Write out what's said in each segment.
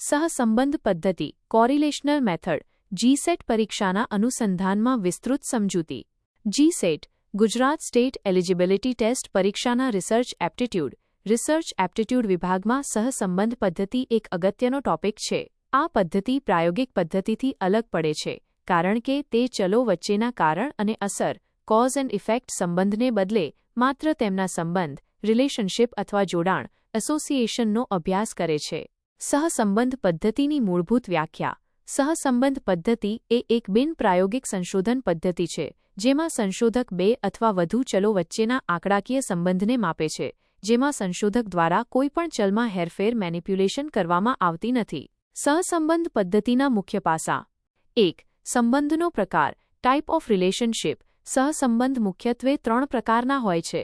સહસંબંધ પદ્ધતિ, કોરિલેશનલ method GSET પરીક્ષાના અનુસંધાનમાં વિસ્તૃત સમજૂતી. GSET Gujarat state eligibility test પરીક્ષાના રિસર્ચ એપ્ટિટ્યૂડ. રિસર્ચ એપ્ટિટ્યૂડ વિભાગમાં સહસંબંધ પદ્ધતિ એક અગત્યનો ટોપિક છે. આ પદ્ધતિ પ્રાયોગિક પદ્ધતિથી અલગ પડે છે, કારણ કે તે ચલો વચ્ચેના કારણ અને અસર કોઝ એન્ડ ઇફેક્ટ સંબંધને બદલે માત્ર તેમના સંબંધ રિલેશનશિપ અથવા જોડાણ એસોસિએશનનો અભ્યાસ કરે છે. સહસંબંધ પદ્ધતિની મૂળભૂત વ્યાખ્યા. સહસંબંધ પદ્ધતિ એ એક બિનપ્રાયોગિક સંશોધન પદ્ધતિ છે, જેમાં સંશોધક બે અથવા વધુ ચલો વચ્ચેના આંકડાકીય સંબંધને માપે છે, જેમાં સંશોધક દ્વારા કોઈપણ ચલમાં હેરફેર મેનિપ્યુલેશન કરવામાં આવતી નથી. સહસંબંધ પદ્ધતિના મુખ્ય પાસા. એક, સંબંધનો પ્રકાર ટાઈપ ઓફ રિલેશનશિપ સહસંબંધ મુખ્યત્વે ત્રણ પ્રકારના હોય છે.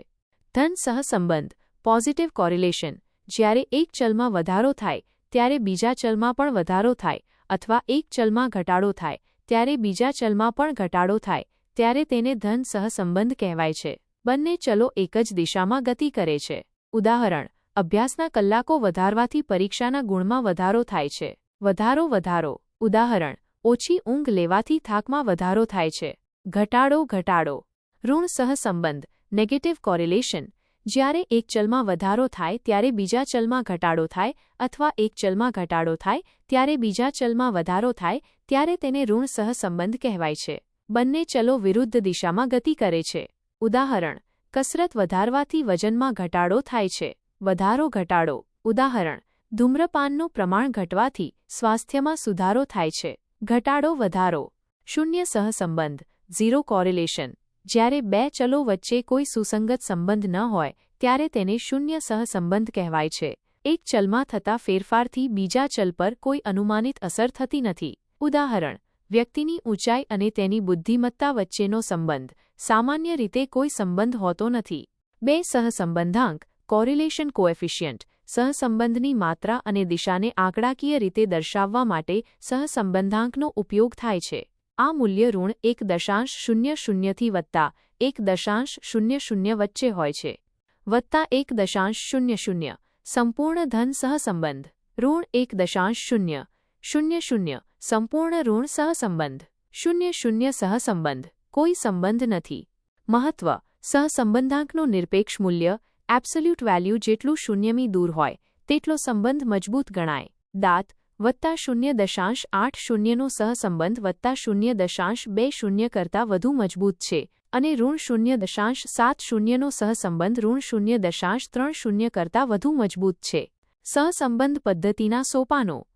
ધન સહસંબંધ પોઝિટિવ કોરિલેશન જ્યારે એક ચલમાં વધારો થાય ત્યારે બીજા ચલમાં પણ વધારો થાય અથવા એક ચલમાં ઘટાડો થાય, ત્યારે બીજા ચલમાં પણ ઘટાડો થાય, ત્યારે તેને ધન સહસંબંધ કહેવાય છે. બંને ચલો એક જ દિશામાં ગતિ કરે છે. ઉદાહરણ, અભ્યાસના કલાકો વધારવાથી પરીક્ષાના ગુણમાં વધારો થાય છે. વધારો વધારો. ઉદાહરણ, ઓછી ઊંઘ લેવાથી થાકમાં વધારો થાય છે. ઘટાડો ઘટાડો. ઋણ સહસંબંધ નેગેટિવ કોરિલેશન જ્યારે એક ચલમાં વધારો થાય ત્યારે બીજા ચલમાં ઘટાડો થાય અથવા એક ચલમાં ઘટાડો થાય ત્યારે બીજા ચલમાં વધારો થાય ત્યારે તેને ઋણ સહસંબંધ કહેવાય છે. બંને ચલો વિરુદ્ધ દિશામાં ગતિ કરે છે. ઉદાહરણ, કસરત વધારવાથી વજનમાં ઘટાડો થાય છે. વધારો ઘટાડો. ઉદાહરણ, ધૂમ્રપાનનું પ્રમાણ ઘટવાથી સ્વાસ્થ્યમાં સુધારો થાય છે. ઘટાડો વધારો. શૂન્ય સહસંબંધ. Zero correlation. જ્યારે બે ચલો વચ્ચે કોઈ સુસંગત સંબંધ ન હોય, ત્યારે તેને શૂન્ય સહસંબંધ કહેવાય છે. એક ચલમાં થતા ફેરફારથી બીજા ચલ પર કોઈ અનુમાનિત અસર થતી નથી. ઉદાહરણ, વ્યક્તિની ઊંચાઈ અને તેની બુદ્ધિમત્તા વચ્ચેનો સંબંધ. સામાન્ય રીતે કોઈ સંબંધ હોતો નથી. બે સહસંબંધાંક કોરિલેશન કોએફિશિયન્ટ સહસંબંધની માત્રા અને દિશાને આંકડાકીય રીતે દર્શાવવા માટે સહસંબંધાંકનો ઉપયોગ થાય છે. આ મૂલ્ય ઋણ એક દશાંશ શૂન્ય શૂન્યથી વત્તા એક દશાંશ શૂન્ય શૂન્ય વચ્ચે હોય છે. વત્તા એક દશાંશ શૂન્ય શૂન્ય. સંપૂર્ણ ધન સહસંબંધ. ઋણ એક દશાંશ શૂન્ય. શૂન્ય શૂન્ય. સંપૂર્ણ ઋણ સહસંબંધ. શૂન્ય શૂન્ય સહસંબંધ. કોઈ સંબંધ નથી. મહત્વ. સહસંબંધાંકનું નિરપેક્ષ મૂલ્ય એબ્સોલ્યુટ વેલ્યુ જેટલું શૂન્યમી દૂર હોય, તેટલો સંબંધ મજબૂત ગણાય. દાંત. વત્તા શૂન્ય દશાંશ આઠ શૂન્યનો સહસંબંધ વત્તા શૂન્ય દશાંશ બે શૂન્ય કરતાં વધુ મજબૂત છે. અને ઋણ શૂન્ય દશાંશ સાત શૂન્યનો સહસંબંધ ઋણ શૂન્ય દશાંશ ત્રણ શૂન્ય કરતાં વધુ મજબૂત છે. સહસંબંધ પદ્ધતિના સોપાનો.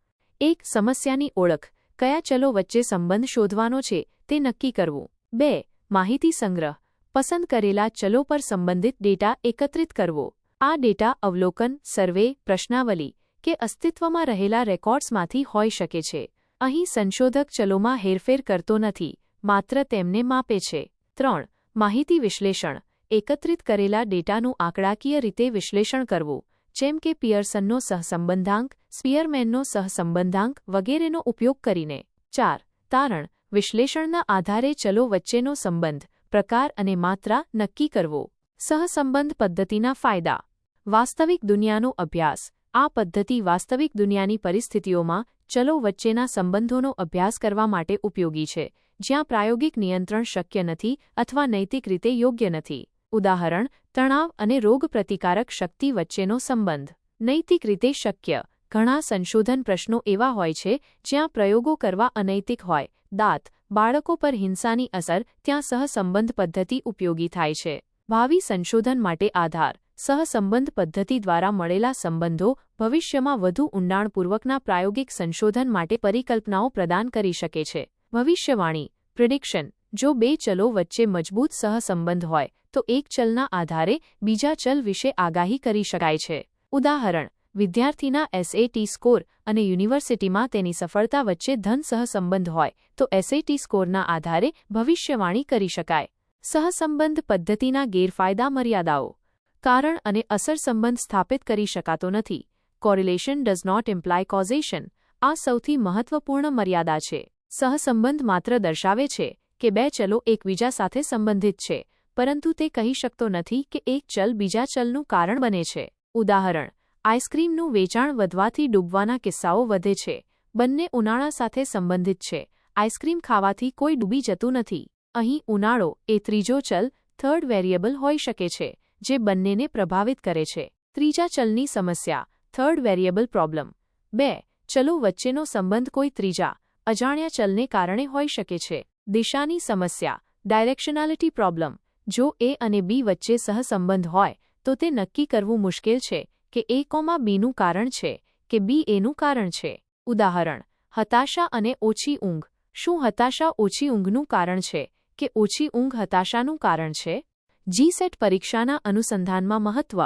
એક, સમસ્યાની ઓળખ. કયા ચલો વચ્ચે સંબંધ શોધવાનો છે તે નક્કી કરવું. બે, માહિતી સંગ્રહ. પસંદ કરેલા ચલો પર સંબંધિત ડેટા એકત્રિત કરવો. આ ડેટા અવલોકન, સર્વે, પ્રશ્નાવલી. કે અસ્તિત્વમાં રહેલા રેકોર્ડ્સમાંથી હોઈ શકે છે. અહીં સંશોધક ચલોમાં હેરફેર કરતો નથી, માત્ર તેમને માપે છે. ત્રણ, માહિતી વિશ્લેષણ. એકત્રિત કરેલા ડેટાનું આંકડાકીય રીતે વિશ્લેષણ કરવું, જેમ કે પિયર્સનનો સહસંબંધાંક, સ્પિયરમેનનો સહસંબંધાંક વગેરેનો ઉપયોગ કરીને. ચાર, તારણ. વિશ્લેષણના આધારે ચલો વચ્ચેનો સંબંધ, પ્રકાર અને માત્રા નક્કી કરવો. સહસંબંધ પદ્ધતિના ફાયદા. વાસ્તવિક દુનિયાનો અભ્યાસ. આ પદ્ધતિ વાસ્તવિક દુનિયાની પરિસ્થિતિઓમાં ચલો વચ્ચેના સંબંધોનો અભ્યાસ કરવા માટે ઉપયોગી છે, જ્યાં પ્રાયોગિક નિયંત્રણ શક્ય નથી અથવા નૈતિક રીતે યોગ્ય નથી. ઉદાહરણ, તણાવ અને રોગપ્રતિકારક શક્તિ વચ્ચેનો સંબંધ. નૈતિક રીતે શક્ય. ઘણા સંશોધન પ્રશ્નો એવા હોય છે, જ્યાં પ્રયોગો કરવા અનૈતિક હોય. દાંત. બાળકો પર હિંસાની અસર, ત્યાં સહસંબંધ પદ્ધતિ ઉપયોગી થાય છે. ભાવિ સંશોધન માટે આધાર. સહસંબંધ પદ્ધતિ દ્વારા મળેલા સંબંધો ભવિષ્યમાં વધુ ઊંડાણપૂર્વકના પ્રાયોગિક સંશોધન માટે પરિકલ્પનાઓ પ્રદાન કરી શકે છે. ભવિષ્યવાણી પ્રિડિક્શન જો બે ચલો વચ્ચે મજબૂત સહસંબંધ હોય, તો એક ચલના આધારે બીજા ચલ વિશે આગાહી કરી શકાય છે. ઉદાહરણ, વિદ્યાર્થીના એસએટી સ્કોર અને યુનિવર્સિટીમાં તેની સફળતા વચ્ચે ધન સહસંબંધ હોય, તો એસએટી સ્કોરના આધારે ભવિષ્યવાણી કરી શકાય. સહસંબંધ પદ્ધતિના ગેરફાયદા મર્યાદાઓ. કારણ અને અસર સંબંધ સ્થાપિત કરી શકાતો નથી. Correlation does not imply causation આ સૌથી મહત્વપૂર્ણ મર્યાદા છે. સહસંબંધ માત્ર દર્શાવે છે કે બે ચલો એકબીજા સાથે સંબંધિત છે, પરંતુ તે કહી શકતો નથી કે એક ચલ બીજા ચલનું કારણ બને છે. ઉદાહરણ, આઈસ્ક્રીમનું વેચાણ વધવાથી ડૂબવાના કિસ્સાઓ વધે છે. બંને ઉનાળા સાથે સંબંધિત છે. આઈસ્ક્રીમ ખાવાથી કોઈ ડૂબી જતું નથી. અહીં ઉનાળો એ ત્રીજો ચલ થર્ડ વેરિયેબલ હોઈ શકે છે. જે બંનેને પ્રભાવિત કરે છે. ત્રીજા ચલની સમસ્યા થર્ડ વેરિયેબલ પ્રોબ્લેમ બે, ચલો વચ્ચેનો સંબંધ કોઈ ત્રીજા, અજાણ્યા ચલને કારણે હોઈ શકે છે. દિશાની સમસ્યા ડાયરેક્શનાલિટી પ્રોબ્લેમ જો એ અને બી વચ્ચે સહસંબંધ હોય, તો તે નક્કી કરવું મુશ્કેલ છે કે એ કોમાં બીનું કારણ છે કે બી એનું કારણ છે. ઉદાહરણ, હતાશા અને ઓછી ઊંઘ. શું હતાશા ઓછી ઊંઘનું કારણ છે કે ઓછી ઊંઘ હતાશાનું કારણ છે? જીસેટ પરીક્ષાના અનુસંધાનમાં મહત્વ.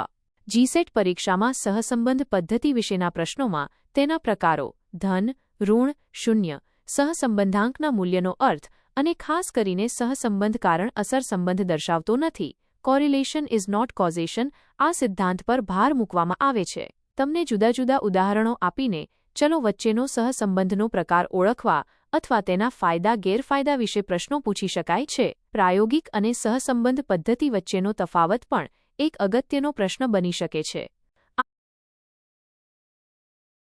જીસેટ પરીક્ષામાં સહસંબંધ પદ્ધતિ વિશેના પ્રશ્નોમાં તેના પ્રકારો ધન, ઋણ, શૂન્ય, સહસંબંધાંકના મૂલ્યનો અર્થ અને ખાસ કરીને સહસંબંધ કારણ અસર સંબંધ દર્શાવતો નથી. કોરિલેશન ઇઝ નોટ કોઝેશન આ સિદ્ધાંત પર ભાર મૂકવામાં આવે છે. તમને જુદા જુદા ઉદાહરણો આપીને ચલો વચ્ચેનો સહસંબંધનો પ્રકાર ઓળખવા અથવા તેના ફાયદા, ગેરફાયદા વિશે પ્રશ્નો પૂછી શકાય છે. પ્રાયોગિક અને સહસંબંધ પદ્ધતિ વચ્ચેનો તફાવત પણ એક અગત્યનો પ્રશ્ન બની શકે છે.